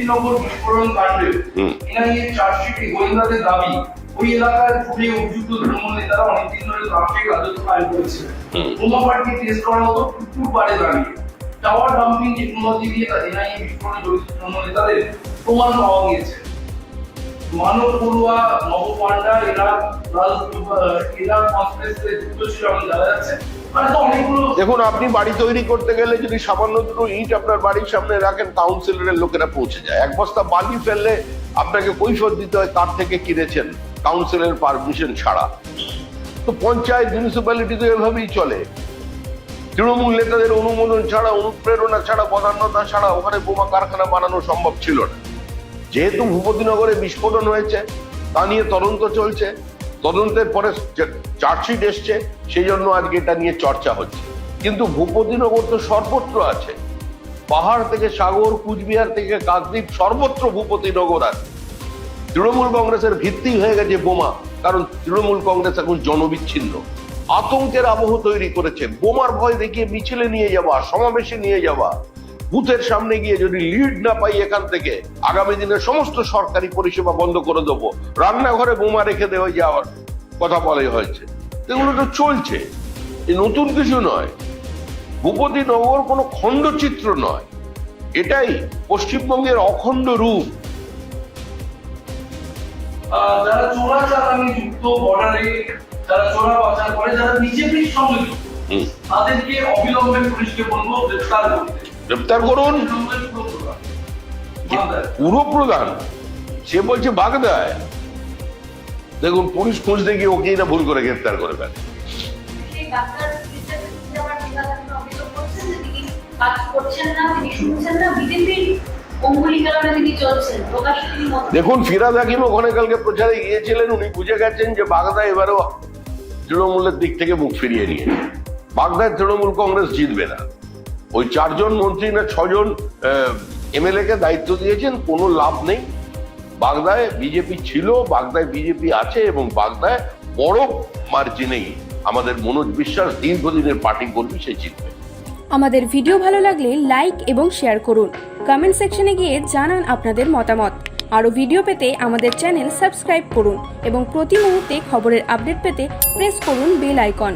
ভূপতিনগর বিস্ফোরণ কাণ্ডে। এনআইএ চার্জশিটে গোয়েন্দাদের দাবি ওই এলাকায় ঘুরে অভিযুক্ত তৃণমূল নেতারা অনেকদিন ধরে ট্রাফিক রাজত্ব কায়েম করেছে। বোমা পার্টি টেস্ট করার মতো কুকুর পারে দাঁড়িয়ে টাওয়ার ডাম্পিং টেকনোলজি দিয়ে এনআইএ বিস্ফোরণে জড়িত তৃণমূল নেতাদের প্রমাণ পাওয়া গিয়েছে। মানব নব পান্ডা এরা এরা কনস্পিরেসিতে যুক্ত ছিল এমন জানা যাচ্ছে। মানে দেখুন, আপনি বাড়ি তৈরি করতে গেলে যদি সামান্য দুটো ইট আপনার বাড়ির সামনে রাখেন কাউন্সিলরের লোকেরা পৌঁছে যায়। এক বস্তা বালি ফেললে আপনাকে কৈফত দিতে হয় কার থেকে কিনেছেন? কাউন্সিলের পারমিশন ছাড়া। তো পঞ্চায়েত মিউনিসিপ্যালিটি তো এভাবেই চলে। তৃণমূল নেতাদের অনুমোদন ছাড়া, অনুপ্রেরণা ছাড়া, বদান্যতা ছাড়া ওখানে বোমা কারখানা বানানো সম্ভব ছিল না। যেহেতু ভূপতিনগরে বিস্ফোরণ হয়েছে, তা নিয়ে তদন্ত চলছে। তদন্তের পরে চার্জশিট এসছে, সেই জন্য আজকে এটা নিয়ে চর্চা হচ্ছে। কিন্তু ভূপতিনগর তো সর্বত্র আছে। পাহাড় থেকে সাগর, কুচবিহার থেকে কাকদ্বীপ, সর্বত্র ভূপতিনগর আছে। তৃণমূল কংগ্রেসের ভিত্তি হয়ে গেছে বোমা, কারণ তৃণমূল কংগ্রেস এখন জনবিচ্ছিন্ন। আতঙ্কের আবহ তৈরি করেছে। বোমার ভয় দেখিয়ে মিছিলে নিয়ে যাওয়া, সমাবেশে নিয়ে যাওয়া। বুথের সামনে গিয়ে যদি লিড না পাই এখান থেকে আগামী দিনে সমস্ত সরকারি পরিষেবা বন্ধ করে দেবো। রান্নাঘরে বোমা রেখে দেওয়া যাওয়ার কথা বলা হয়েছে। এগুলো তো চলছে। এ নতুন কিছু নয়। ভূপতিনগর কোনো খণ্ডচিত্র নয়। এটাই পশ্চিমবঙ্গের অখণ্ড রূপ। যারা চোরা চালানি যুক্ত বর্ডারে যারা চোরা পাচার করে যারা বিজেপির সঙ্গে তাদেরকে অবিলম্বে পুলিশকে বলব গ্রেফতার করতে। গ্রেপ্তার করুন। পুরো প্রধান। সে বলছে বাগদায়। দেখুন পুলিশ খুঁজতে গিয়ে ওকেই না ভুল করে গ্রেপ্তার করে ফেলে। দেখুন ফিরাদ হাকিম ওখানে কালকে প্রচারে গিয়েছিলেন উনি বুঝে গেছেন যে বাগদা এবারও তৃণমূলের দিক থেকে মুখ ফিরিয়ে নিয়ে বাগদায় তৃণমূল কংগ্রেস জিতবে না। ওই চারজন মন্ত্রী না ছজন এমএলএ কে দায়িত্ব দিয়েছেন, কোনো লাভ নেই। বাগদায় বিজেপি ছিল, বাগদায় বিজেপি আছে এবং বাগদায় বড় মার্জিনেই আমাদের মনোজ বিশ্বাস দীর্ঘদিনের পার্টি কর্মী, সে জিতবে। আমাদের ভিডিও ভালো লাগলে লাইক এবং শেয়ার করুন। কমেন্ট সেকশনে গিয়ে জানান আপনাদের মতামত। আরও ভিডিও পেতে আমাদের চ্যানেল সাবস্ক্রাইব করুন এবং প্রতি মুহূর্তে খবরের আপডেট পেতে প্রেস করুন বেল আইকন